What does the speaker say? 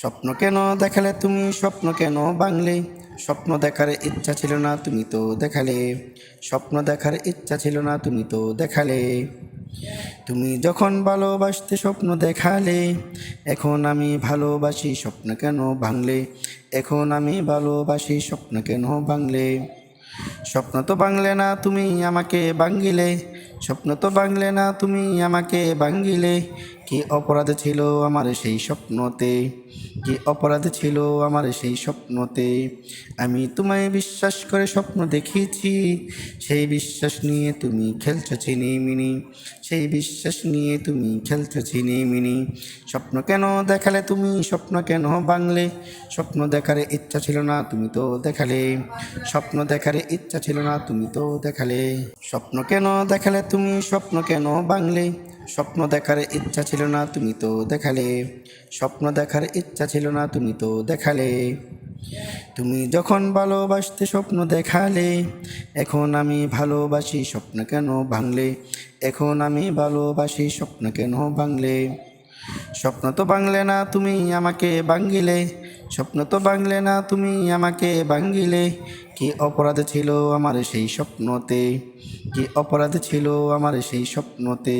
স্বপ্ন কেন দেখালে তুমি স্বপ্ন কেন বাংলে? স্বপ্ন দেখার ইচ্ছা ছিল না, তুমি তো দেখালে। স্বপ্ন দেখার ইচ্ছা ছিল না, তুমি তো দেখালে। তুমি যখন ভালোবাসতে স্বপ্ন দেখালে, এখন আমি ভালোবাসি স্বপ্ন কেন ভাঙলে এখন আমি ভালোবাসি স্বপ্ন কেন ভাঙলে স্বপ্ন তো বাংলে না, তুমি আমাকে বাঙ্গিলে। স্বপ্ন তো বাংলে না, তুমি আমাকে বাঙ্গিলে। কি অপরাধ ছিল আমার সেই স্বপ্নতে? কি অপরাধ ছিল আমার সেই স্বপ্নতে? আমি তোমায় বিশ্বাস করে স্বপ্ন দেখিয়েছি। সেই বিশ্বাস নিয়ে তুমি খেলছো চিনি মিনি। সেই বিশ্বাস নিয়ে তুমি খেলছো চিনি মিনি। স্বপ্ন কেন দেখালে তুমি? স্বপ্ন কেন বাংলে স্বপ্ন দেখার ইচ্ছা ছিল না, তুমি তো দেখালে। স্বপ্ন দেখার ইচ্ছা ছিল না, তুমি তো দেখালে। স্বপ্ন কেন দেখালে তুমি? স্বপ্ন কেন বাংলে স্বপ্ন দেখার ইচ্ছা ছিল না, তুমি তো দেখালে। স্বপ্ন দেখার ইচ্ছা ছিল না, তুমি তো দেখালে। তুমি যখন ভালোবাসতে স্বপ্ন দেখালে, এখন আমি ভালোবাসি স্বপ্ন কেন ভাঙলে? এখন আমি ভালোবাসি স্বপ্ন কেন ভাঙলে? স্বপ্ন তো বাংলে না, তুমি আমাকে বাঙ্গিলে স্বপ্ন তো বাংলে না, তুমি আমাকে বাঙ্গিলে কি অপরাধ ছিল আমার সেই স্বপ্নতে? কি অপরাধ ছিল আমার সেই স্বপ্নতে?